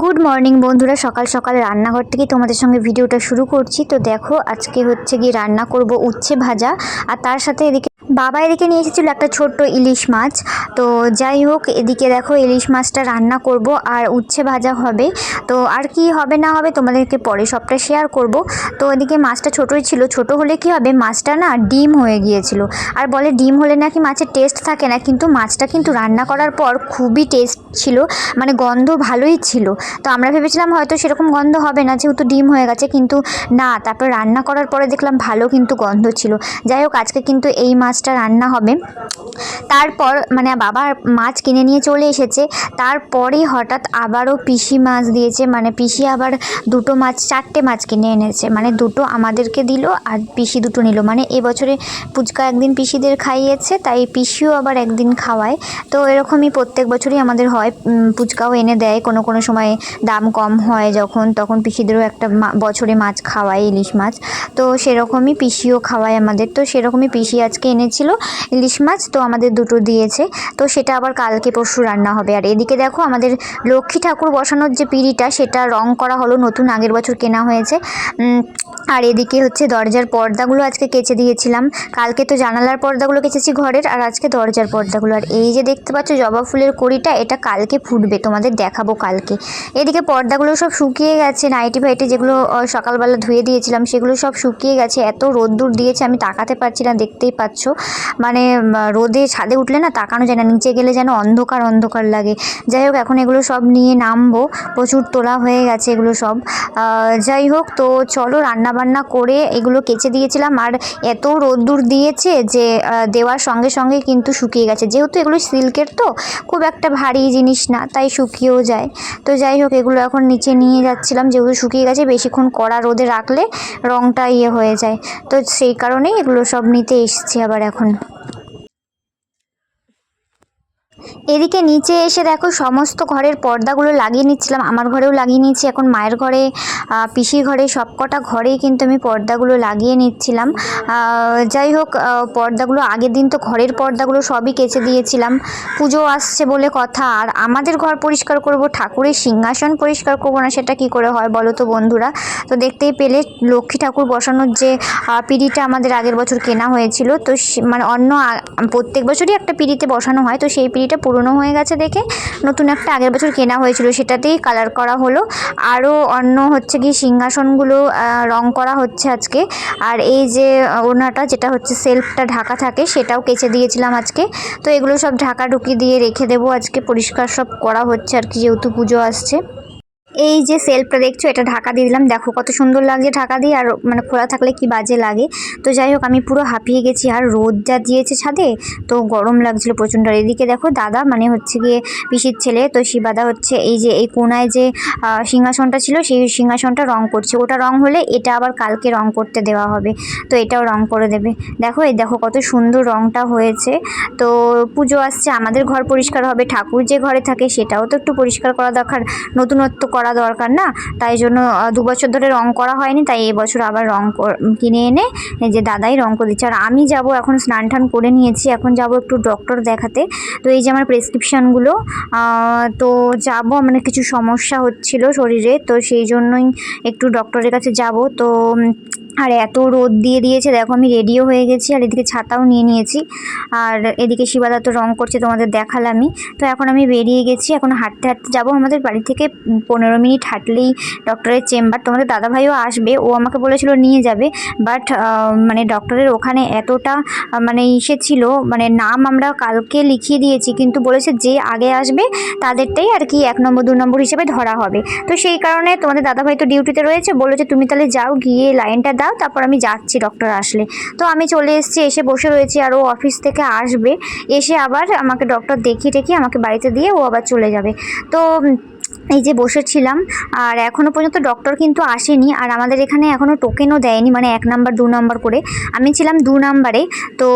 Good morning বন্ধুরা, সকাল সকাল রান্নাঘর থেকে তোমাদের সঙ্গে ভিডিওটা শুরু করছি। তো দেখো, আজকে হচ্ছে গিয়ে রান্না করব উচ্ছে ভাজা, আর তার সাথে এদিকে বাবা এদিকে নিয়ে এসেছিল একটা ছোট্ট ইলিশ মাছ। তো যাই হোক, এদিকে দেখো ইলিশ মাছটা রান্না করব আর উচ্ছে ভাজা হবে। তো আর কি হবে না হবে তোমাদেরকে পরে সবটা শেয়ার করব। তো এদিকে মাছটা ছোটোই ছিল। ছোট হলে কি হবে? মাছটা না ডিম হয়ে গিয়েছিল। আর বলে ডিম হলে নাকি মাছের টেস্ট থাকে না, কিন্তু মাছটা কিন্তু রান্না করার পর খুবই টেস্ট ছিল। মানে গন্ধ ভালোই ছিল। তো আমরা ভেবেছিলাম হয়তো সেরকম গন্ধ হবে না, যেহেতু ডিম হয়ে গেছে, কিন্তু না, তারপর রান্না করার পরে দেখলাম ভালো কিন্তু গন্ধ ছিল। যাই হোক, আজকে কিন্তু এই মাছটা রান্না হবে। তারপর মানে বাবা মাছ কিনে নিয়ে চলে এসেছে। তারপরেই হঠাৎ আবারও পিসি মাছ দিয়েছে। মানে পিসি আবার দুটো মাছ, চারটে মাছ কিনে এনেছে। মানে দুটো আমাদেরকে দিল আর পিসি দুটো নিল। মানে এবছরে পুচকা একদিন পিসিদের খাইয়েছে, তাই পিসিও আবার একদিন খাওয়ায়। তো এরকমই প্রত্যেক বছরই আমাদের হয়। পুচকাও এনে দেয়। কোনো কোনো সময় দাম কম হয় যখন, তখন পিসিদেরও একটা বছরে মাছ খাওয়ায় ইলিশ মাছ। তো সেরকমই পিসিও খাওয়ায় আমাদের। তো সেরকমই পিসি আজকে এনেছিল ইলিশ মাছ তো আমাদের দুটো দিয়েছে, তো সেটা আবার কালকে পরশু রান্না হবে। আর এদিকে দেখো আমাদের লক্ষ্মী ঠাকুর বসানোর যে পিঁড়িটা, সেটা রং করা হলো, নতুন আগের বছর কেনা হয়েছে। আর এদিকে হচ্ছে দরজার পর্দাগুলো আজকে কেচে দিয়েছিলাম। কালকে তো জানালার পর্দাগুলো কেচেছি ঘরের, আর আজকে দরজার পর্দাগুলো। আর এই যে দেখতে পাচ্ছ জবা ফুলের কড়িটা, এটা কালকে ফুটবে, তোমাদের দেখাবো কালকে। এদিকে পর্দাগুলো সব শুকিয়ে গেছে, নাইটি ফাইটি যেগুলো সকালবেলা ধুয়ে দিয়েছিলাম, সেগুলো সব শুকিয়ে গেছে। এত রোদ্দুর দিয়েছে, আমি তাকাতে পারছি না, দেখতেই পাচ্ছ। মানে রোদে ছাদে উঠলে না তাকানো যায় না, নিচে গেলে যেন অন্ধকার অন্ধকার লাগে। যাই হোক, এখন এগুলো সব নিয়ে নামবো, প্রচুর তোলা হয়ে গেছে এগুলো সব। যাই হোক, তো চলো রান্না বান্না করে এগুলো কেচে দিয়েছিলাম আর এত রোদ্দুর দিয়েছে যে দেওয়ার সঙ্গে সঙ্গে কিন্তু শুকিয়ে গেছে। যেহেতু এগুলো সিল্কের তো, খুব একটা ভারী জিনিস না, তাই শুকিয়েও যায়। তো যাই হোক, এগুলো এখন নিচে নিয়ে যাচ্ছিলাম। যেহেতু শুকিয়ে গেছে, বেশিক্ষণ কড়া রোদে রাখলে রঙটা ইয়ে হয়ে যায়। তো সেই কারণেই এগুলো সব নিতে এসছি আবার এখন। এদিকে নিচে এসে দেখো সমস্ত ঘরের পর্দাগুলো লাগিয়ে নিচ্ছিলাম। আমার ঘরেও লাগিয়ে নিচ্ছি এখন মায়ের ঘরে পিসির ঘরে সবকটা ঘরেই কিন্তু আমি পর্দাগুলো লাগিয়ে নিচ্ছিলাম। যাই হোক পর্দাগুলো আগের দিন তো ঘরের পর্দাগুলো সবই কেচে দিয়েছিলাম। পুজো আসছে বলে কথা। আর আমাদের ঘর পরিষ্কার করব, ঠাকুরের সিংহাসন পরিষ্কার করব না, সেটা কি করে হয় বলো তো বন্ধুরা? তো দেখতেই পেলে লক্ষ্মী ঠাকুর বসানোর যে পিঁড়িটা আমাদের আগের বছর কেনা হয়েছিল, তো মানে অন্য প্রত্যেক বছরই একটা পিঁড়িতে বসানো হয়, তো সেই পিঁড়িটা পুরনো হয়ে গেছে দেখে। নতুন একটা আগের বছর কেনা হয়েছিল, সেটাতেই কালার করা হলো। আরও অন্য হচ্ছে কি সিংহাসনগুলো রং করা হচ্ছে আজকে। আর এই যে ওনাটা যেটা হচ্ছে সেলফটা ঢাকা থাকে, সেটাও কেচে দিয়েছিলাম আজকে। তো এগুলো সব ঢাকা ঢুকি দিয়ে রেখে দেবো। আজকে পরিষ্কার সব করা হচ্ছে, আর কি যেহেতু পুজো আসছে। এই যে সেলফটা দেখছ, এটা ঢাকা দিয়ে দিলাম। দেখো কত সুন্দর লাগছে ঢাকা দিয়ে, আর মানে খোলা থাকলে কি বাজে লাগে। তো যাই হোক, আমি পুরো হাঁপিয়ে গেছি। আর রোদ যা দিয়েছে ছাদে, তো গরম লাগছিল প্রচণ্ড। আর এদিকে দেখো দাদা মানে হচ্ছে গিয়ে পিসির ছেলে, তো শিবাদা হচ্ছে এই যে, এই কোনায় যে সিংহাসনটা ছিল, সেই সিংহাসনটা রং করছে। ওটা রং হলে এটা আবার কালকে রং করতে দেওয়া হবে। তো এটাও রং করে দেবে। দেখো, এই দেখো কত সুন্দর রংটা হয়েছে। তো পুজো আসছে, আমাদের ঘর পরিষ্কার হবে। ঠাকুর যে ঘরে থাকে, সেটাও তো একটু পরিষ্কার করা দরকার। নতুনত্ব করা দরকার না। তাই জন্য দু বছর ধরে রং করা হয়নি, তাই এবছর আবার রং কিনে এনে যে দাদাই রং করে দিচ্ছে। আর আমি যাব এখন স্নান টান করে নিয়েছি, এখন যাব একটু ডক্টর দেখাতে। তো এই যে আমার প্রেসক্রিপশানগুলো তো যাব মানে কিছু সমস্যা হচ্ছিল শরীরে, তো সেই জন্যই একটু ডক্টরের কাছে যাব। তো আর এত রোদ দিয়ে দিয়েছে, দেখো আমি রেডিও হয়ে গেছি আর এদিকে ছাতাও নিয়ে নিয়েছি। আর এদিকে শিবাদা তো রং করছে তোমাদের দেখালামই। তো এখন আমি বেরিয়ে গেছি, এখন হাঁটতে হাঁটতে যাব। আমাদের বাড়ি থেকে পনেরো মিনিট হাঁটলেই ডক্টরের চেম্বার তোমাদের দাদাভাইও আসবে, ও আমাকে বলেছিল নিয়ে যাবে। বাট মানে ডক্টরের ওখানে এতটা মানে ইসে ছিল মানে নাম আমরা কালকে লিখিয়ে দিয়েছি, কিন্তু বলেছে যে আগে আসবে, তাদেরটাই আর কি এক নম্বর, দু নম্বর হিসেবে ধরা হবে। তো সেই কারণে তোমাদের দাদাভাই তো ডিউটিতে রয়েছে বলেছে তুমি তাহলে যাও গিয়ে লাইনটা দাও, তারপর আমি যাচ্ছি ডক্টর আসলে। তো আমি চলে এসেছি, এসে বসে রয়েছি, আর ও অফিস থেকে আসবে। এসে আবার আমাকে ডক্টর দেখিয়ে টেকিয়ে আমাকে বাড়িতে দিয়ে ও আবার চলে যাবে। তো এই যে বসেছিলাম, আর এখনও পর্যন্ত ডক্টর কিন্তু আসেনি, আর আমাদের এখানে এখনও টোকেনও দেয়নি মানে এক নাম্বার দু নাম্বার করে। আমি ছিলাম দু নাম্বারে তো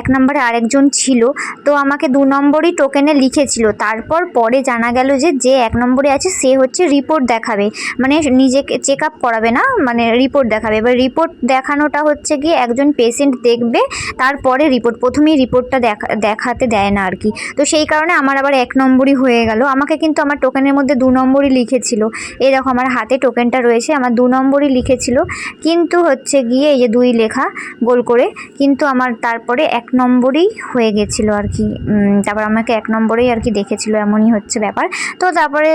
এক নাম্বারে আরেকজন ছিল, তো আমাকে দু নম্বরই টোকেনে লিখেছিল। তারপর পরে জানা গেল যে যে এক নম্বরে আছে, সে হচ্ছে রিপোর্ট দেখাবে। মানে নিজেকে চেক আপ করাবে না মানে রিপোর্ট দেখাবে। এবার রিপোর্ট দেখানোটা হচ্ছে গিয়ে একজন পেশেন্ট দেখবে, তারপরে রিপোর্ট প্রথমেই রিপোর্টটা দেখা, দেখাতে দেয় না আর কি। তো সেই কারণে আমার আবার এক নম্বরই হয়ে গেল। আমাকে কিন্তু আমার টোকেনের মধ্যে দু নম্বরই লিখেছিল। এই দেখো আমার হাতে টোকেনটা রয়েছে, আমার দু নম্বরই লিখেছিল। কিন্তু হচ্ছে গিয়ে এই যে দুই লেখা গোল করে, কিন্তু আমার তারপরে এক নম্বরই হয়ে গেছিল আর কি। তারপর আমাকে এক নম্বরেই আর কি দেখেছিল, এমনই হচ্ছে ব্যাপার। তো তারপরে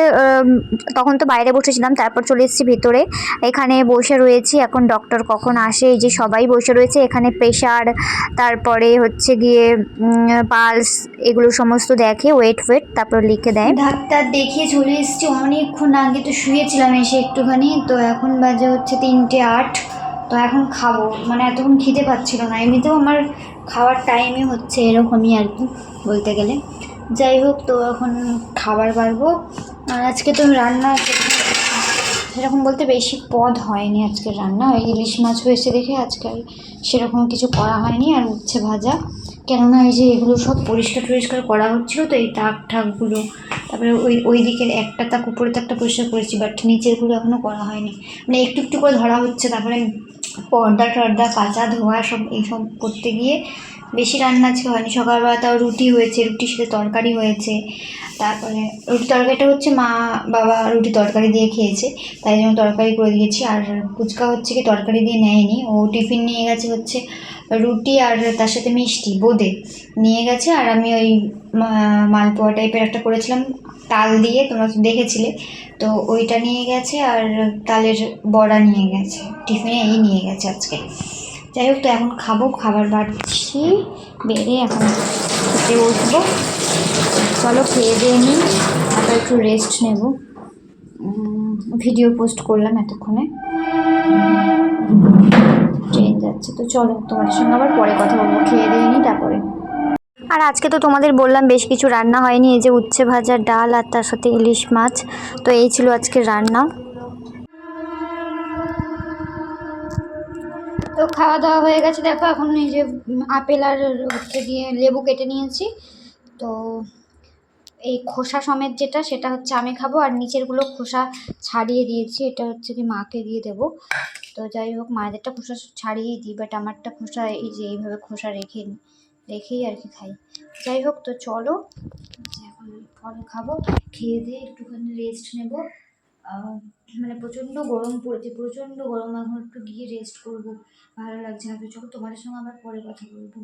তখন তো বাইরে বসেছিলাম, তারপর চলে এসেছি ভেতরে। এখানে বসে রয়েছি, এখন ডক্টর কখন আসে, এই যে সবাই বসে রয়েছে, এখানে প্রেশার তারপরে হচ্ছে গিয়ে পালস এগুলো সমস্ত দেখে ওয়েট ওয়েট তারপর লিখে দেয়। ডাক্তার দেখিয়ে চলে এসেছি, অনেকক্ষণ আগে তো শুয়েছিলাম এসে একটুখানি, তো এখন বাজে হচ্ছে তিনটে আট, তো এখন খাব। মানে এতক্ষণ খিদে পাচ্ছিল না, এমনিতেও আমার খাওয়ার টাইমই হচ্ছে এরকমই আর কি, বলতে গেলে। যাই হোক, তো এখন খাবার পারব। আর আজকে তো রান্না সেরকম বলতে বেশি পদ হয়নি আজকে রান্না ওই ইলিশ মাছ হয়েছে দেখে আজকে আর সেরকম কিছু করা হয়নি, আর উচ্ছে ভাজা। কেননা এই যে এগুলো সব পরিষ্কার টরিষ্কার করা হচ্ছিল তো এই তাক ঠাকগুলো। তারপরে ওই ওই দিকের একটা তাক উপরে তাকটা পরিষ্কার করেছি বাট নিচেরগুলো এখনও করা হয়নি। মানে একটু একটু করে ধরা হচ্ছে, তারপরে পর্দা টর্দা, কাঁচা ধোয়া সব এইসব করতে গিয়ে বেশি রান্না আজকে হয়নি। সকালবেলা তাও রুটি হয়েছে, রুটির সাথে তরকারি হয়েছে। তারপরে রুটি তরকারিটা হচ্ছে মা, বাবা রুটি তরকারি দিয়ে খেয়েছে, তাই জন্য তরকারি করে দিয়েছি। আর ফুচকা হচ্ছে কি তরকারি দিয়ে নেয়নি। ও টিফিন নিয়ে গেছে হচ্ছে রুটি আর তার সাথে মিষ্টি, বোঁদে নিয়ে গেছে। আর আমি ওই মালপোয়া টাইপের একটা করেছিলাম, তাল দিয়ে, তোমরা তো দেখেছিলে। তো ওইটা নিয়ে গেছে আর তালের বড়া নিয়ে গেছে, টিফিনে এই নিয়ে গেছে আজকে। যাই হোক, তো এখন খাব, খাবার বাড়ছি। বেড়ে এখন খেতে বসবো। চলো খেয়ে দিয়ে নিই তারপর একটু রেস্ট নেব। ভিডিও পোস্ট করলাম এতক্ষণে। যাচ্ছে তো চলো, তোমাদের সঙ্গে আবার পরে কথা বলব। খেয়ে দিয়ে নিই তারপরে। আর আজকে তো তোমাদের বললাম, বেশ কিছু রান্না হয়নি। এই যে উচ্ছে ভাজা ডাল আর তার সাথে ইলিশ মাছ। তো এই ছিল আজকে রান্না। তো খাওয়া দাওয়া হয়ে গেছে। দেখো, এখন এই যে আপেল আর হচ্ছে গিয়ে লেবু কেটে নিয়েছি। তো এই খোসা সমেত যেটা, সেটা হচ্ছে আমি খাব। আর নিচেরগুলো খোসা ছাড়িয়ে দিয়েছি, এটা হচ্ছে কি মাকে দিয়ে দেবো। তো যাই হোক, মায়েদেরটা খোসা ছাড়িয়েই দিই বাট আমারটা খোসা এই যে এইভাবে খোসা রেখে, রেখেই আর কি খাই। যাই হোক, তো চলো এখন ফল খাব, খেয়ে দিয়ে একটুখানি রেস্ট নেব। মানে প্রচণ্ড গরম পড়েছে, প্রচণ্ড গরম। এখন একটু গিয়ে রেস্ট করব। ভালো লাগছে না চলো তোমাদের সঙ্গে আবার পরে কথা বলব।